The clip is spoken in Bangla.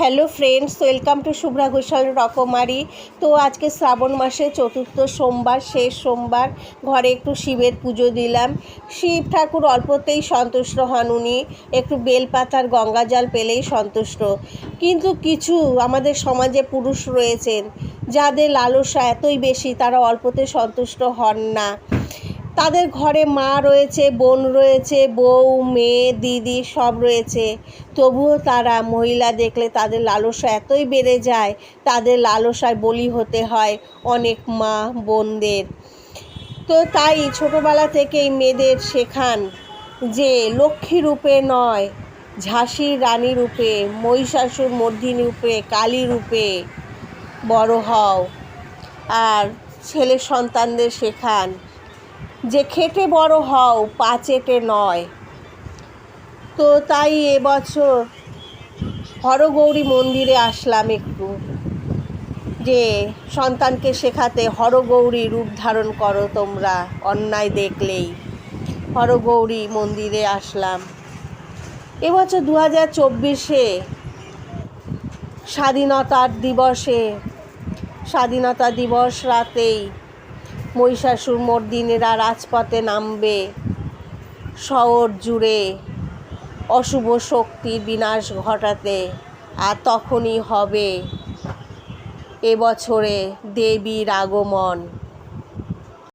Hello friends, welcome to Shubhra Ghoshal Rokomari. তো আজকে শ্রাবণ মাসে চতুর্থ সোমবার, শেষ সোমবার, ঘরে একটু শিবের পুজো দিলাম। শিব ঠাকুর অল্পতেই সন্তুষ্ট হন উনি। একটু বেলপাতার গঙ্গা জল পেলেই সন্তুষ্ট। কিন্তু কিছু আমাদের সমাজে পুরুষ রয়েছেন, যাদের লালসা এতই বেশি তারা অল্পতে সন্তুষ্ট হন না। তাদের ঘরে মা রয়েছে, বোন রয়েছে, বউ, মেয়ে, দিদি সব রয়েছে। তবুও তারা মহিলা দেখলে তাদের লালসা এতই বেড়ে যায়, তাদের লালসায় বলি হতে হয় অনেক মা বোনদের। তো তাই ছোটোবেলা থেকেই মেয়েদের শেখান যে লক্ষ্মী রূপে নয়, ঝাঁসির রানী রূপে, মহিষাসুর মর্দিনী রূপে, কালী রূপে বড় হও। আর ছেলে সন্তানদের শেখান যে খেটে বড় হও পাচেটে নয়। তো তাই এবছর হরগৌরী মন্দিরে আসলাম একটু, যে সন্তানকে শেখাতে হরগৌরী রূপ ধারণ করো তোমরা, অন্যায় দেখলেই। হরগৌরী মন্দিরে আসলাম। এবছর দু হাজার চব্বিশে স্বাধীনতার দিবসে, স্বাধীনতা দিবস রাতেই মহিষাসুর মর্দিনেরা রাজপথে নামবে। শহর জুড়ে অশুভ শক্তির বিনাশ ঘটাতে, আর তখনই হবে এবছরে দেবীর আগমন।